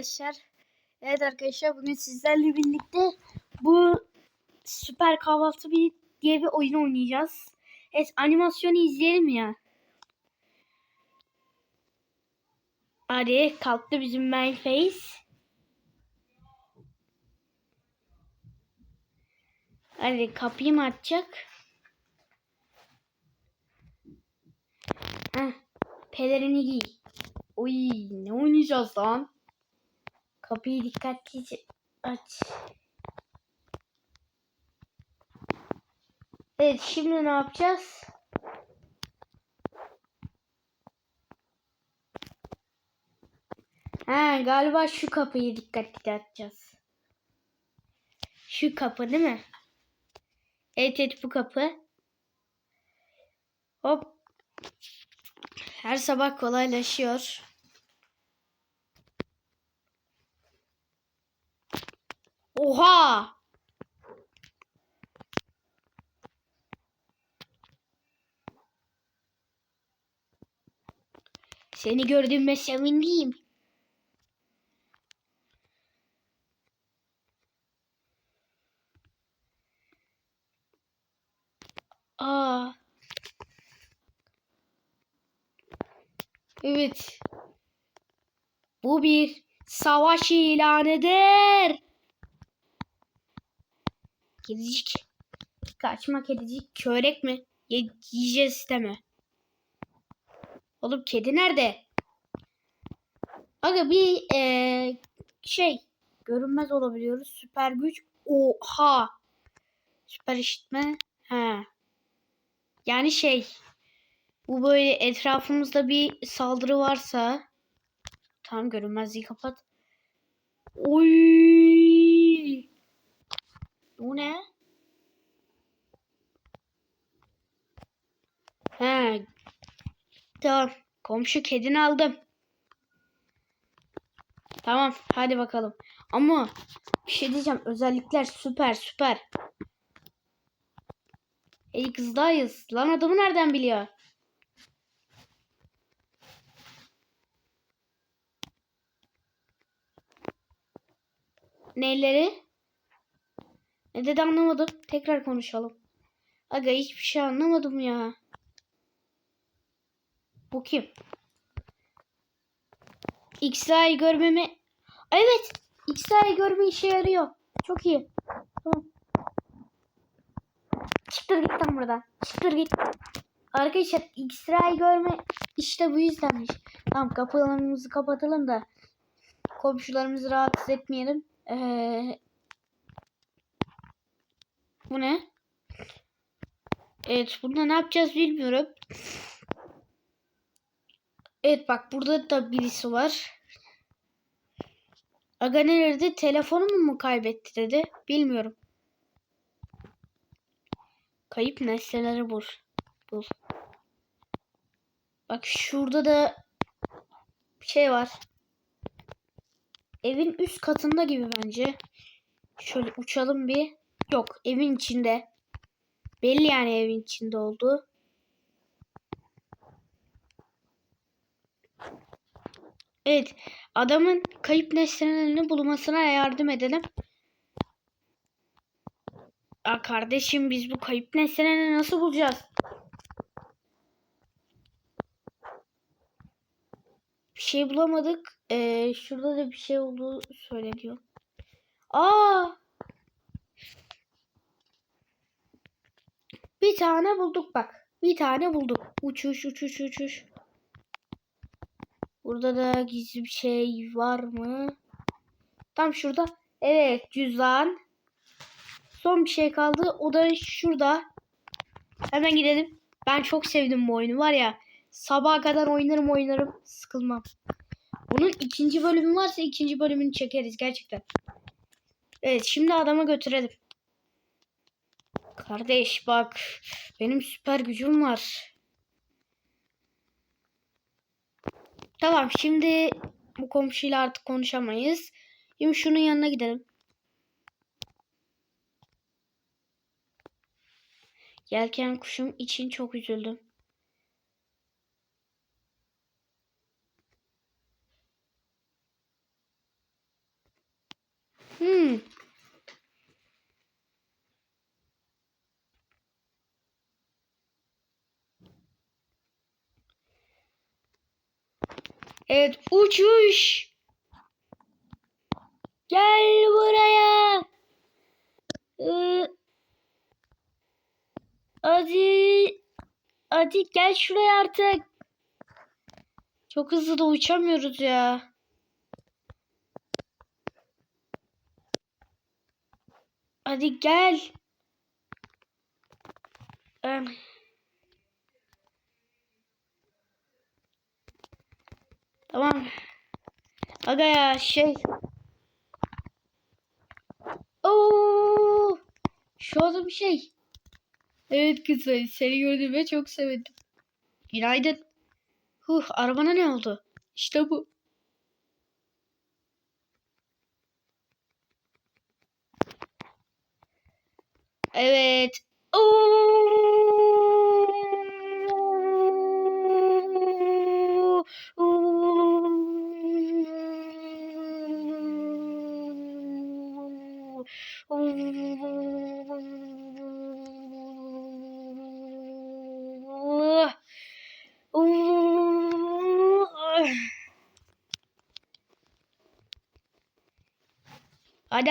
arkadaşlar. Evet arkadaşlar bugün sizlerle birlikte bu süper kahvaltı bir diye bir oyun oynayacağız. Evet animasyonu izleyelim ya. Hadi kalktı bizim main face. Hadi kapıyı mı açacak? Heh, pelerini giy. Oy ne oynayacağız lan? Kapıyı dikkatlice aç. Evet şimdi ne yapacağız? Ha galiba şu kapıyı dikkatli açacağız. Şu kapı değil mi? Evet evet bu kapı. Hop. Her sabah kolaylaşıyor. Oha! Seni gördüğüme sevindim. Aa. Evet. Bu bir savaş ilanıdır. Kedicik. Kaçma kedicik. Körek mi? Ye yiyeceğiz deme. Oğlum kedi nerede? Aga bir ee, şey görünmez olabiliyoruz. Süper güç. Oha. Süper işitme. He. Yani şey bu böyle etrafımızda bir saldırı varsa tam görünmezliği kapat. Oy! Bu ne? He. Tamam. Komşu kedini aldım. Tamam. Hadi bakalım. Ama bir şey diyeceğim. Özellikler süper süper. Ey kızdayız. Lan adamı nereden biliyor? Neleri? Ne dedi anlamadım. Tekrar konuşalım. Aga hiçbir şey anlamadım ya. Bu kim? X-ray görmemi... Evet. X-ray görme işe yarıyor. Çok iyi. Tamam. Çıktır git lan buradan. Çıktır git. Arkadaşlar X-ray görme işte bu yüzdenmiş. Tamam kapılarımızı kapatalım da komşularımızı rahatsız etmeyelim. Ee, bu ne? Evet bunda ne yapacağız bilmiyorum. Evet bak burada da birisi var. Aga nerede? Telefonumu mu kaybetti dedi. Bilmiyorum. Kayıp nesneleri bul. Bul. Bak şurada da bir şey var. Evin üst katında gibi bence. Şöyle uçalım bir. Yok evin içinde. Belli yani evin içinde olduğu. Evet. Adamın kayıp nesnelerini bulmasına yardım edelim. Aa, kardeşim biz bu kayıp nesnelerini nasıl bulacağız? Bir şey bulamadık. Ee, şurada da bir şey olduğu söyleniyor. Aa! Bir tane bulduk bak. Bir tane bulduk. Uçuş uçuş uçuş. Burada da gizli bir şey var mı? Tam şurada. Evet cüzdan. Son bir şey kaldı. O da şurada. Hemen gidelim. Ben çok sevdim bu oyunu var ya. Sabaha kadar oynarım oynarım. Sıkılmam. Bunun ikinci bölümü varsa ikinci bölümünü çekeriz gerçekten. Evet şimdi adama götürelim. Kardeş bak. Benim süper gücüm var. Tamam şimdi bu komşuyla artık konuşamayız. Şimdi şunun yanına gidelim. Yelken kuşum için çok üzüldüm. Hmm. Evet uçuş. Gel buraya. Ee, hadi. Gel şuraya artık. Çok hızlı da uçamıyoruz ya. Hadi gel. Em. Tamam. Aga ya şey. Oo! Şu bir şey. Evet kızım seni gördüğüme çok sevindim. Günaydın. Huh arabana ne oldu? İşte bu. Evet. Oo! Oo! Oo! Oo! Hadi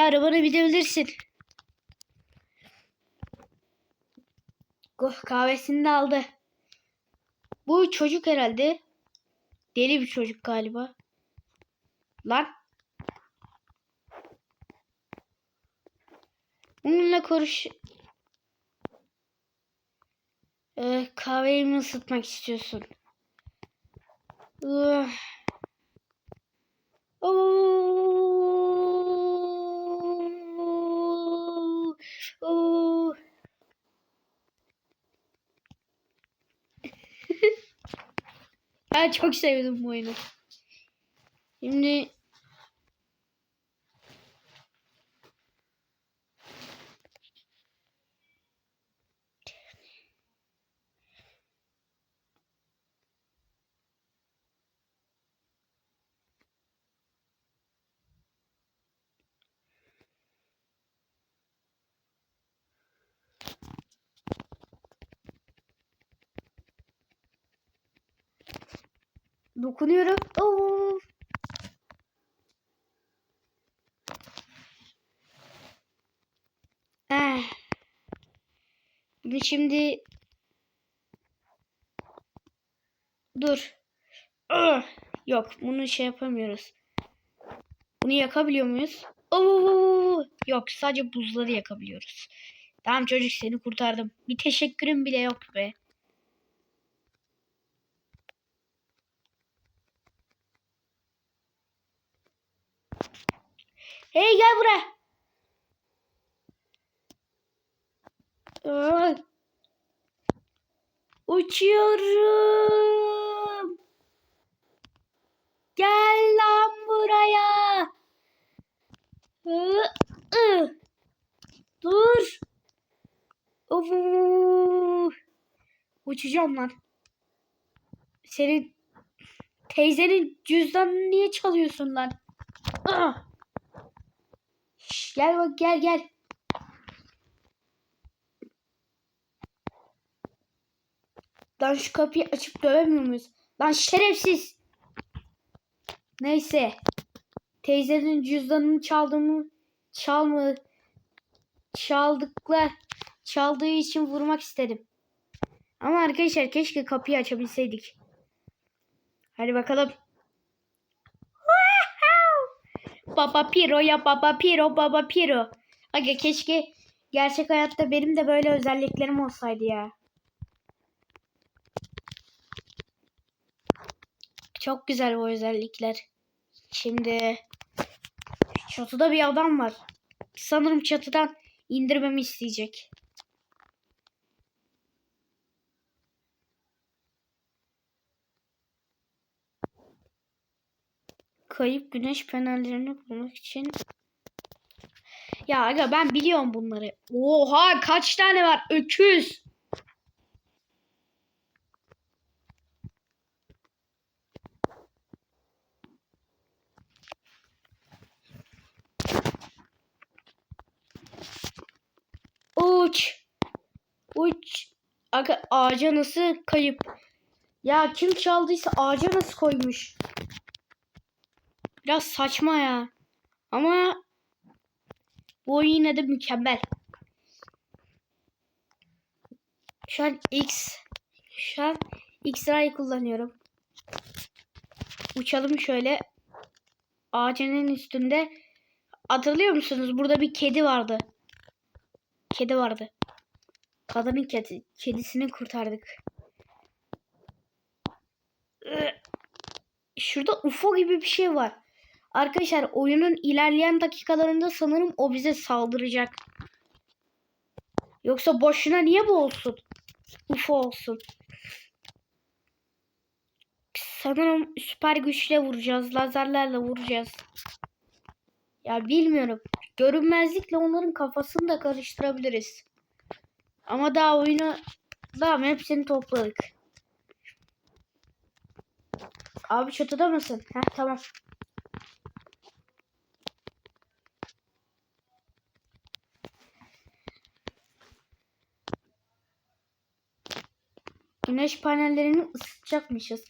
arabana binebilirsin. Oh, kahvesini de aldı. Bu çocuk herhalde. Deli bir çocuk galiba. Lan. Bununla konuş... Ee, kahveyi mi ısıtmak istiyorsun? Uh. Oo. Oo. Ben çok sevdim bu oyunu. Şimdi dokunuyorum. Oo. Eh. Şimdi dur. Ah! Yok, bunu şey yapamıyoruz. Bunu yakabiliyor muyuz? Oo! Yok, sadece buzları yakabiliyoruz. Tamam çocuk seni kurtardım. Bir teşekkürüm bile yok be. Hey gel buraya. Ay. Uçuyorum. Gel lan buraya. Dur. Uçacağım lan. Senin teyzenin cüzdanını niye çalıyorsun lan? Şş, gel bak gel gel. Lan şu kapıyı açıp dövemiyor muyuz? Lan şerefsiz. Neyse. Teyzenin cüzdanını çaldığımı çalma çaldıkla çaldığı için vurmak istedim. Ama arkadaşlar keşke kapıyı açabilseydik. Hadi bakalım. Baba Piro ya Baba Piro Baba Piro. Aga keşke gerçek hayatta benim de böyle özelliklerim olsaydı ya. Çok güzel bu özellikler. Şimdi çatıda bir adam var. Sanırım çatıdan indirmemi isteyecek. kayıp güneş fenerlerini bulmak için. Ya aga ben biliyorum bunları. Oha kaç tane var? 300. Uç. Uç. Aga ağaca nasıl kayıp? Ya kim çaldıysa ağaca nasıl koymuş? Biraz saçma ya. Ama bu oyun yine de mükemmel. Şu an X şu an X-Ray kullanıyorum. Uçalım şöyle. Ağacının üstünde. Hatırlıyor musunuz? Burada bir kedi vardı. Kedi vardı. Kadının kedi, kedisini kurtardık. Ee, Şurada UFO gibi bir şey var. Arkadaşlar oyunun ilerleyen dakikalarında sanırım o bize saldıracak. Yoksa boşuna niye bu olsun? UFO olsun. Sanırım süper güçle vuracağız. Lazerlerle vuracağız. Ya bilmiyorum. Görünmezlikle onların kafasını da karıştırabiliriz. Ama daha oyunu daha hepsini topladık. Abi çatıda mısın? Heh tamam. Güneş panellerini ısıtacakmışız.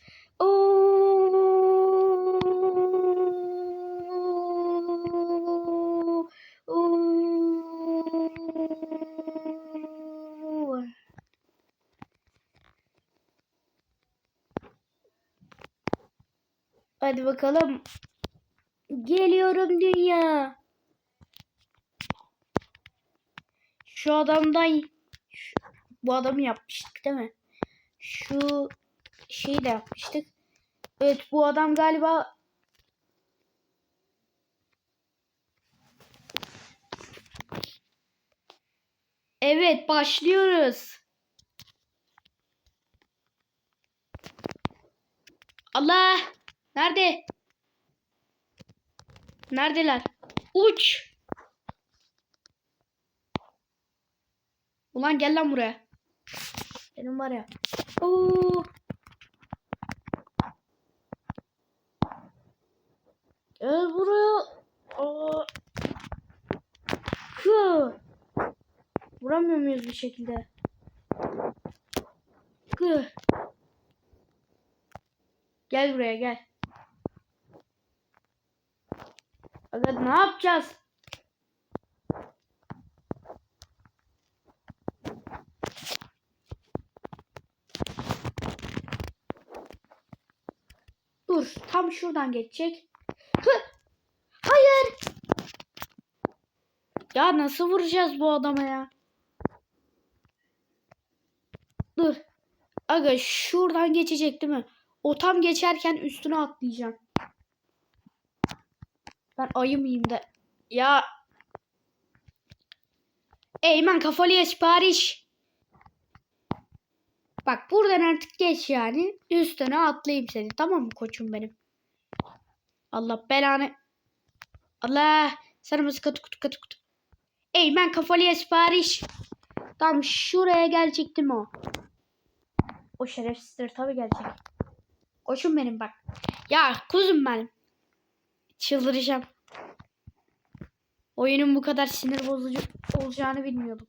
Hadi bakalım. Geliyorum dünya. Şu adamdan bu adamı yapmıştık değil mi? Şu şeyi de yapmıştık. Evet bu adam galiba Evet başlıyoruz. Allah! Nerede? Neredeler? Uç! Ulan gel lan buraya. Benim var ya. Oo. Gel buraya. Aa. Hı. Vuramıyor muyuz bir şekilde? Hı. Gel buraya gel. Aga ne yapacağız? Dur tam şuradan geçecek. Hı! Hayır. Ya nasıl vuracağız bu adama ya? Dur. Aga şuradan geçecek değil mi? O tam geçerken üstüne atlayacağım. Ben ayı mıyım da? Ya. Eymen kafalıya sipariş. Bak buradan artık geç yani. Üstüne atlayayım seni. Tamam mı koçum benim? Allah belanı. Allah. Sana mı katı kutu katı kutu. Eymen kafalıya sipariş. Tam şuraya gelecektim o. O şerefsizdir tabii gelecek. Koçum benim bak. Ya kuzum benim. Çıldıracağım. Oyunun bu kadar sinir bozucu olacağını bilmiyordum.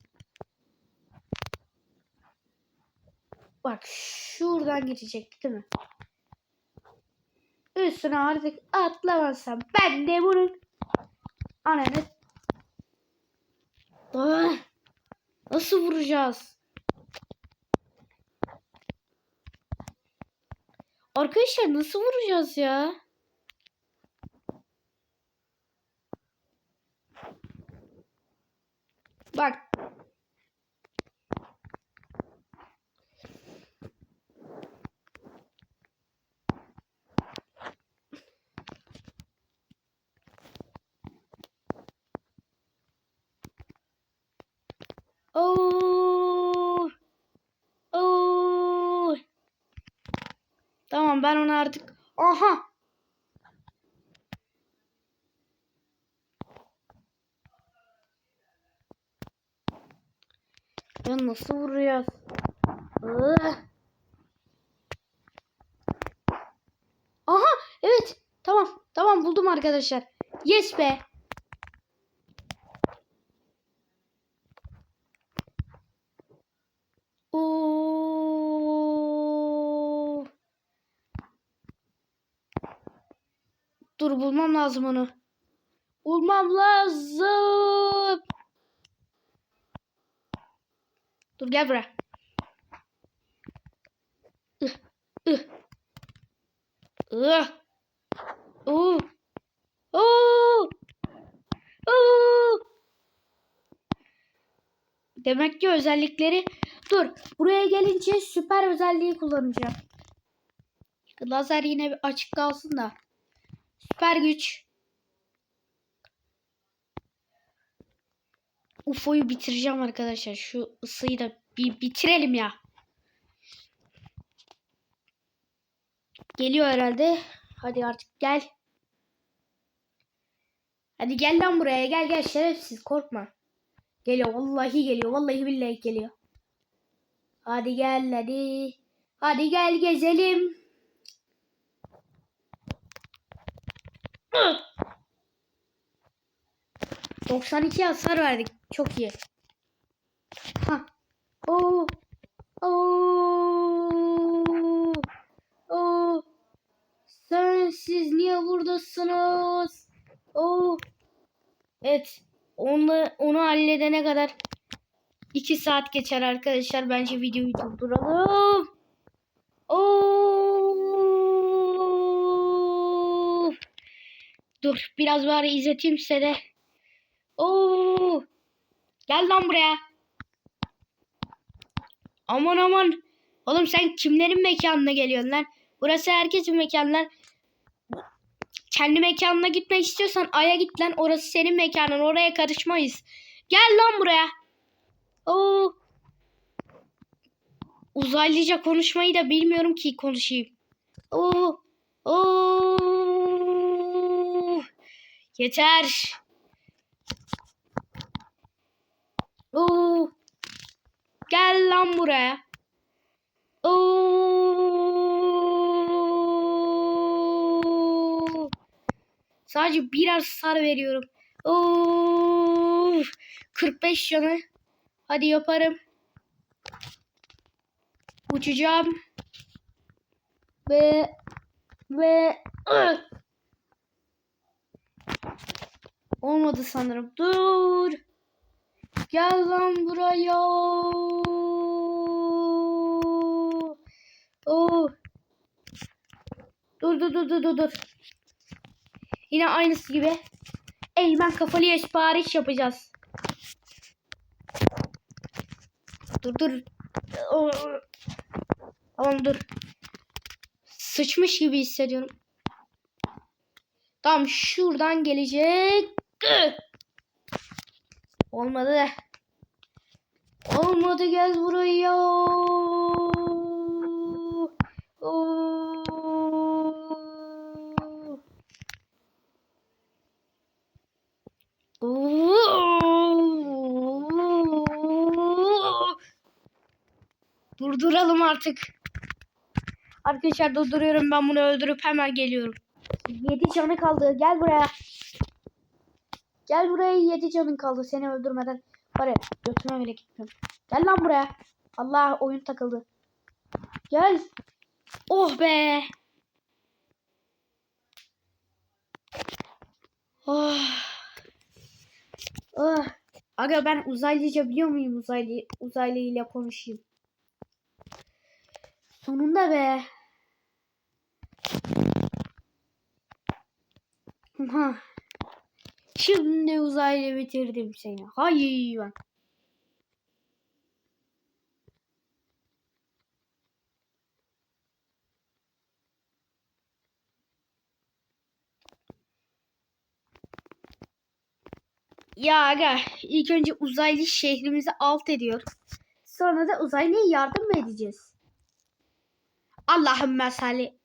Bak şuradan geçecek değil mi? Üstüne artık atlamazsam ben de bunun ananı Ah! Nasıl vuracağız? Arkadaşlar nasıl vuracağız ya? Bak. Oo. Oo. Ben onu artık Aha. Ya nasıl? Iı. Aha evet tamam tamam buldum arkadaşlar. Yes be. Oo. Dur bulmam lazım onu. Bulmam lazım. Dur gel buraya. Ih, ih. Ih. Oo. Demek ki özellikleri dur. Buraya gelince süper özelliği kullanacağım. Lazer yine bir açık kalsın da. Süper güç. UFO'yu bitireceğim arkadaşlar. Şu ısıyı da bir bitirelim ya. Geliyor herhalde. Hadi artık gel. Hadi gel lan buraya. Gel gel şerefsiz korkma. Geliyor vallahi geliyor. Vallahi billahi geliyor. Hadi gel hadi. Hadi gel gezelim. 92 hasar verdik. Çok iyi. Ha. Oo. Oo. Oo. Sen siz niye buradasınız? Oo. Evet. Onu, onu halledene kadar 2 saat geçer arkadaşlar. Bence videoyu durduralım. Dur biraz bari izleteyim size de. Oo. Gel lan buraya. Aman aman. Oğlum sen kimlerin mekanına geliyorsun lan? Burası herkesin mekanı lan. Kendi mekanına gitmek istiyorsan Ay'a git lan. Orası senin mekanın. Oraya karışmayız. Gel lan buraya. Oo. Uzaylıca konuşmayı da bilmiyorum ki konuşayım. Oo. Oo. Yeter. Oo. Gel lan buraya. Oo. Sadece biraz sar veriyorum. Oo. 45 canı. Hadi yaparım. Uçacağım. Ve ve ıh! Olmadı sanırım. Dur. Gel lan buraya. Oo. Dur dur dur dur dur. Yine aynısı gibi. Eymen kafalıya sipariş yapacağız. Dur dur. Oo. Tamam dur. Sıçmış gibi hissediyorum. Tamam şuradan gelecek. Olmadı. Olmadı gel buraya. Durduralım artık. Arkadaşlar durduruyorum ben bunu öldürüp hemen geliyorum. 7 canı kaldı. Gel buraya. Gel buraya 7 canın kaldı seni öldürmeden. Ya götüme bile gitmiyorum. Gel lan buraya. Allah oyun takıldı. Gel. Oh be. Oh. Oh. Aga ben uzaylıca biliyor muyum uzaylı uzaylı ile konuşayım. Sonunda be. Şimdi uzaylı bitirdim seni. Hayvan. Ya aga ilk önce uzaylı şehrimizi alt ediyor. Sonra da uzaylıya yardım edeceğiz? Allah'ım mesali.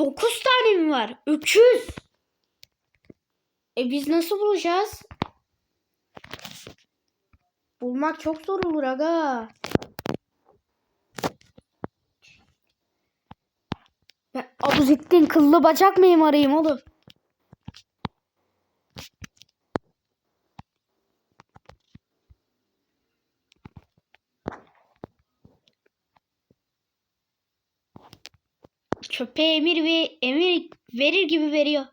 Dokuz tane mi var? Öküz. E biz nasıl bulacağız? Bulmak çok zor olur aga. Ben Abuzittin kıllı bacak mıyım arayayım oğlum? Köpeğe emir ve emir verir gibi veriyor.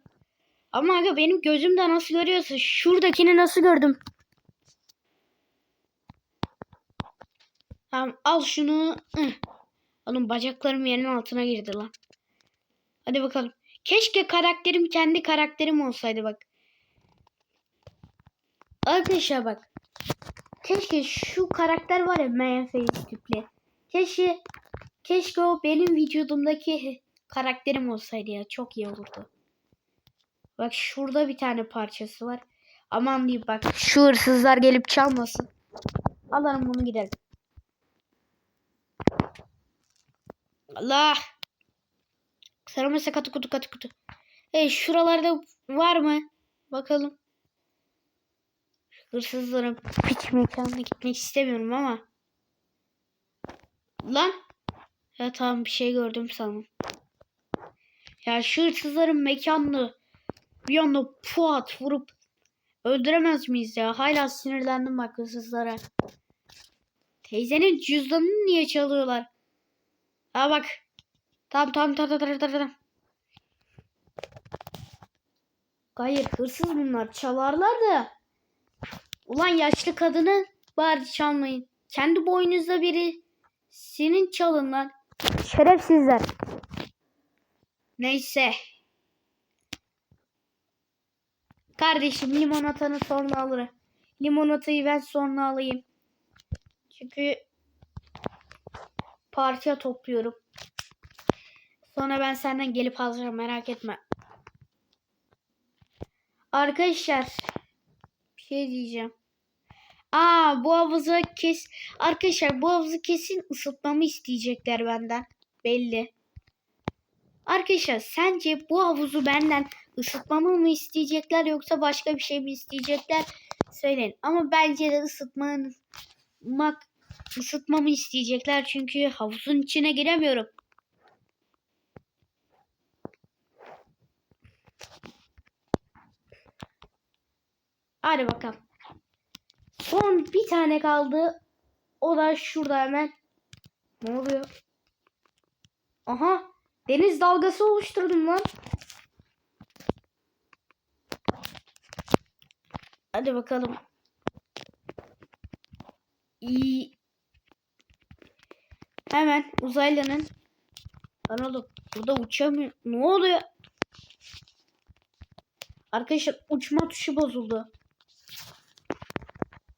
Ama aga benim gözümde nasıl görüyorsun? Şuradakini nasıl gördüm? Tamam al şunu. Oğlum bacaklarım yerin altına girdi lan. Hadi bakalım. Keşke karakterim kendi karakterim olsaydı bak. Arkadaşlar bak. Keşke şu karakter var ya Face tipli. Keşke keşke o benim vücudumdaki karakterim olsaydı ya. Çok iyi olurdu. Bak şurada bir tane parçası var. Aman diyeyim bak. Şu hırsızlar gelip çalmasın. Alalım bunu gidelim. Allah. Sarılma sakatı kutu katı kutu. Hey şuralarda var mı? Bakalım. Hırsızların piç mekanına gitmek istemiyorum ama. Lan. Ya tamam bir şey gördüm sanırım. Ya şu hırsızların mekanını bir anda puat vurup öldüremez miyiz ya? Hala sinirlendim bak hırsızlara. Teyzenin cüzdanını niye çalıyorlar? Ha bak. Tamam tamam tamam tamam tamam. tamam. Hayır hırsız bunlar çalarlar da. Ulan yaşlı kadını bari çalmayın. Kendi boynuzda biri senin çalın lan. Şerefsizler. Neyse. Kardeşim limonatanı sonra alırım. Limonatayı ben sonra alayım. Çünkü parça topluyorum. Sonra ben senden gelip alacağım merak etme. Arkadaşlar bir şey diyeceğim. Aa bu havuzu kes arkadaşlar bu havuzu kesin ısıtmamı isteyecekler benden. Belli. Arkadaşlar sence bu havuzu benden ısıtmamı mı isteyecekler yoksa başka bir şey mi isteyecekler? Söyleyin. Ama bence de ısıtmak ısıtmamı isteyecekler çünkü havuzun içine giremiyorum. Hadi bakalım. Son bir tane kaldı. O da şurada hemen. Ne oluyor? Aha. Deniz dalgası oluşturdum lan. Hadi bakalım. İyi. Hemen uzaylının. Lan oğlum burada uçamıyor. Ne oluyor? Arkadaşlar uçma tuşu bozuldu.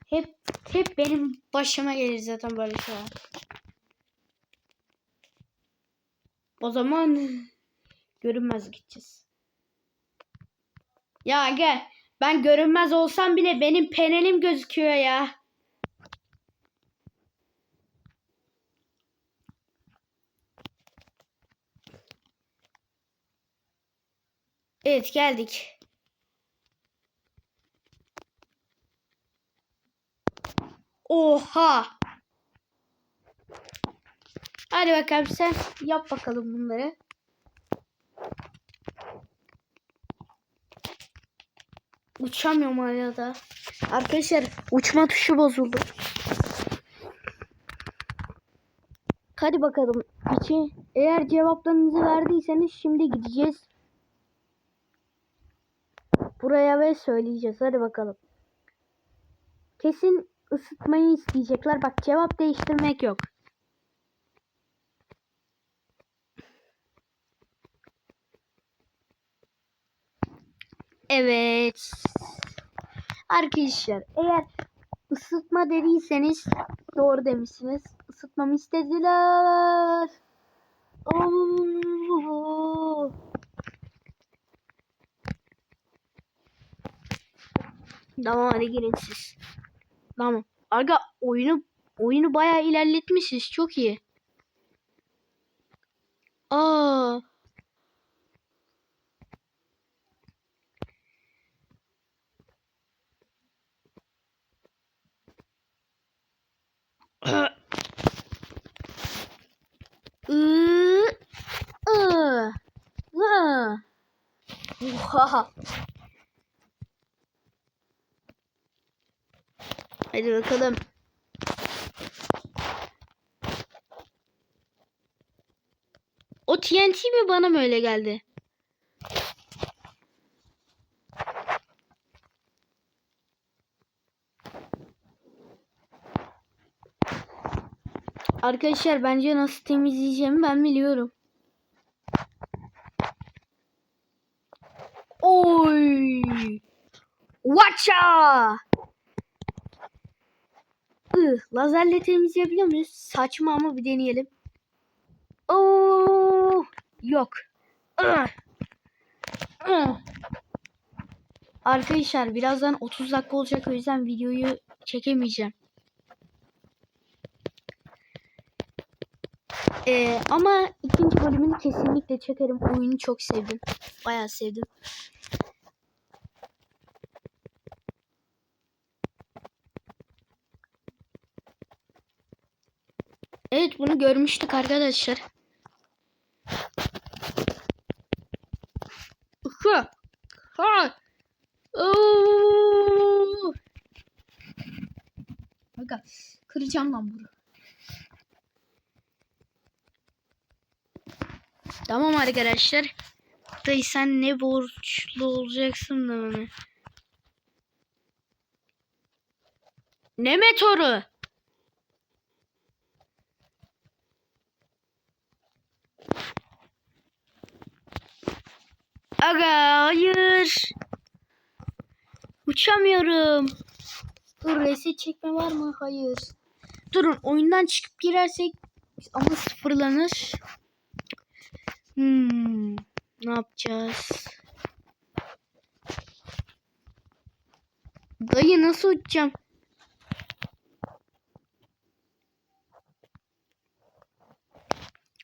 Hep hep benim başıma gelir zaten böyle şeyler. O zaman görünmez gideceğiz. Ya gel. Ben görünmez olsam bile benim penelim gözüküyor ya. Evet geldik. Oha. Hadi bakalım sen yap bakalım bunları. Uçamıyorum hala da. Arkadaşlar uçma tuşu bozuldu. Hadi bakalım. İçi, eğer cevaplarınızı verdiyseniz şimdi gideceğiz. Buraya ve söyleyeceğiz. Hadi bakalım. Kesin ısıtmayı isteyecekler. Bak cevap değiştirmek yok. Evet. Arkadaşlar eğer ısıtma dediyseniz doğru demişsiniz. Isıtmamı istediler. Oo. Tamam hadi girin siz. Tamam. Aga oyunu oyunu bayağı ilerletmişiz. Çok iyi. Aa. Oha. Hadi bakalım. O TNT mi bana mı öyle geldi? Arkadaşlar bence nasıl temizleyeceğimi ben biliyorum. Oy! Watcha! Ih, lazerle temizleyebiliyor muyuz? Saçma ama bir deneyelim. Oo! Yok. Ih! Ih! Arkadaşlar birazdan 30 dakika olacak o yüzden videoyu çekemeyeceğim. Ee, ama ikinci bölümünü kesinlikle çekerim. Oyunu çok sevdim. Bayağı sevdim. Evet bunu görmüştük arkadaşlar. Ha. Ha. Oo. Kıracağım lan bunu. Tamam arkadaşlar. Dayı sen ne borçlu olacaksın da bana. Ne meteoru? Aga hayır. Uçamıyorum. Dur reset çekme var mı? Hayır. Durun oyundan çıkıp girersek ama sıfırlanır. Hmm, ne yapacağız? Dayı nasıl uçacağım?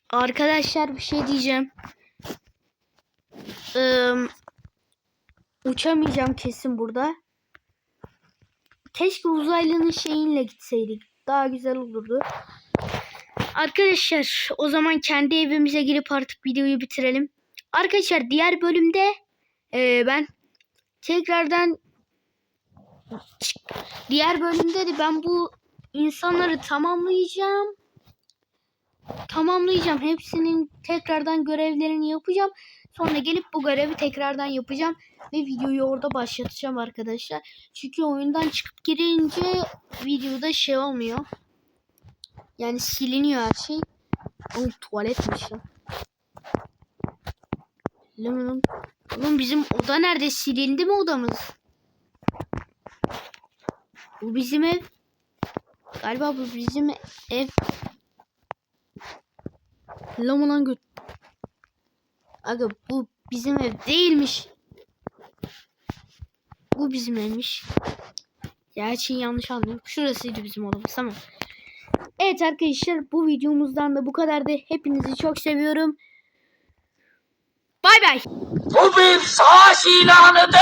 Arkadaşlar bir şey diyeceğim. Ee, uçamayacağım kesin burada. Keşke uzaylının şeyinle gitseydik. Daha güzel olurdu. Arkadaşlar o zaman kendi evimize girip artık videoyu bitirelim. Arkadaşlar diğer bölümde e, ben tekrardan diğer bölümde de ben bu insanları tamamlayacağım. Tamamlayacağım. Hepsinin tekrardan görevlerini yapacağım. Sonra gelip bu görevi tekrardan yapacağım. Ve videoyu orada başlatacağım arkadaşlar. Çünkü oyundan çıkıp girince videoda şey olmuyor. Yani siliniyor her şey. Oğlum tuvaletmiş lan. Lan oğlum. Bizim oda nerede? Silindi mi odamız? Bu bizim ev. Galiba bu bizim ev. Lan lan göt. Aga bu bizim ev değilmiş. Bu bizim evmiş. Ya yanlış anlıyorum. Şurasıydı bizim odamız tamam. Evet arkadaşlar bu videomuzdan da bu kadardı. Hepinizi çok seviyorum. Bay bay. Bu bir savaş ilanıdır.